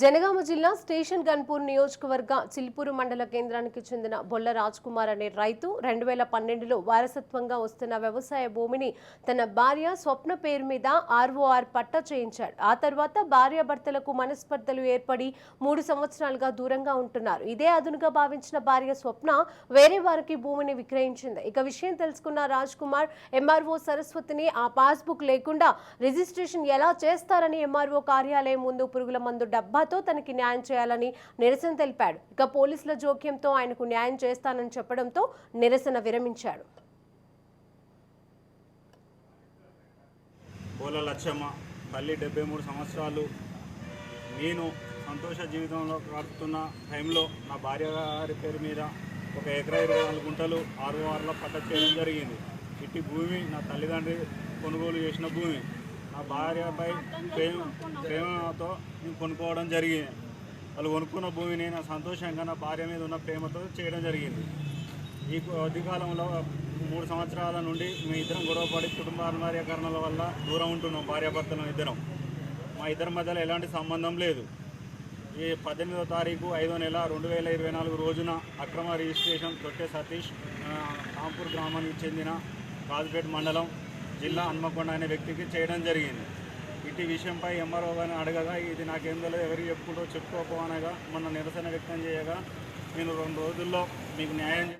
జనగామ జిల్లా స్టేషన్ గన్పూర్ నియోజకవర్గ చిల్పూరు మండల కేంద్రానికి చెందిన బొల్ల రాజ్ కుమార్ అనే రైతు రెండు వేల పన్నెండులో వారసత్వంగా వస్తున్న వ్యవసాయ భూమిని తన భార్య స్వప్న పేరు మీద ఆర్ఓఆర్ పట్టా చేయించాడు. ఆ తర్వాత భార్యాభర్తలకు మనస్పర్ధలు ఏర్పడి మూడు సంవత్సరాలుగా దూరంగా ఉంటున్నారు. ఇదే అదునుగా భావించిన భార్య స్వప్న వేరే వారికి భూమిని విక్రయించింది. ఇక విషయం తెలుసుకున్న రాజ్ కుమార్ ఎంఆర్ఓ సరస్వతిని ఆ పాస్బుక్ లేకుండా రిజిస్ట్రేషన్ ఎలా చేస్తారని ఎంఆర్ఓ కార్యాలయం ముందు పురుగుల మందు డబ్బా సలహాతో తనకి న్యాయం చేయాలని నిరసన తెలిపాడు. ఇక పోలీసుల జోక్యంతో ఆయనకు న్యాయం చేస్తానని చెప్పడంతో నిరసన విరమించాడు బోల లచ్చమ్మ తల్లి డెబ్బై మూడు సంవత్సరాలు. నేను సంతోష జీవితంలో గడుపుతున్న టైంలో నా భార్య గారి పేరు మీద ఒక ఎకరా ఇరవై నాలుగు గుంటలు ఆరు వారంలో పట్ట చేయడం జరిగింది. ఇట్టి భూమి నా తల్లిదండ్రి కొనుగోలు చేసిన భూమి. నా భార్యపై ప్రేమ ప్రేమతో నేను కొనుక్కోవడం జరిగింది. వాళ్ళు కొనుక్కున్న భూమిని నా సంతోషంగా నా భార్య మీద ఉన్న ప్రేమతో చేయడం జరిగింది. ఈ కొద్ది కాలంలో మూడు సంవత్సరాల నుండి మేము ఇద్దరం గొడవపడి కుటుంబ అనివార్యకరణల వల్ల దూరం ఉంటున్నాం భార్యాభర్తలం ఇద్దరం. మా ఇద్దరి మధ్యలో ఎలాంటి సంబంధం లేదు. ఈ పద్దెనిమిదో తారీఖు ఐదో నెల రెండు వేల ఇరవై నాలుగు రోజున అక్రమ రిజిస్ట్రేషన్ తొట్టె సతీష్ కాంపూర్ గ్రామానికి చెందిన కాజ్పేట్ మండలం జిల్లా హన్మకొండ అనే వ్యక్తికి చేయడం జరిగింది. ఇటు విషయంపై ఎంఆర్ఓ గారిని అడగగా ఇది నాకేం తెలియదు ఎవరికి చెప్పుకుంటూ చెప్పుకోకపోనగా మొన్న నిరసన వ్యక్తం చేయగా నేను రెండు రోజుల్లో మీకు న్యాయం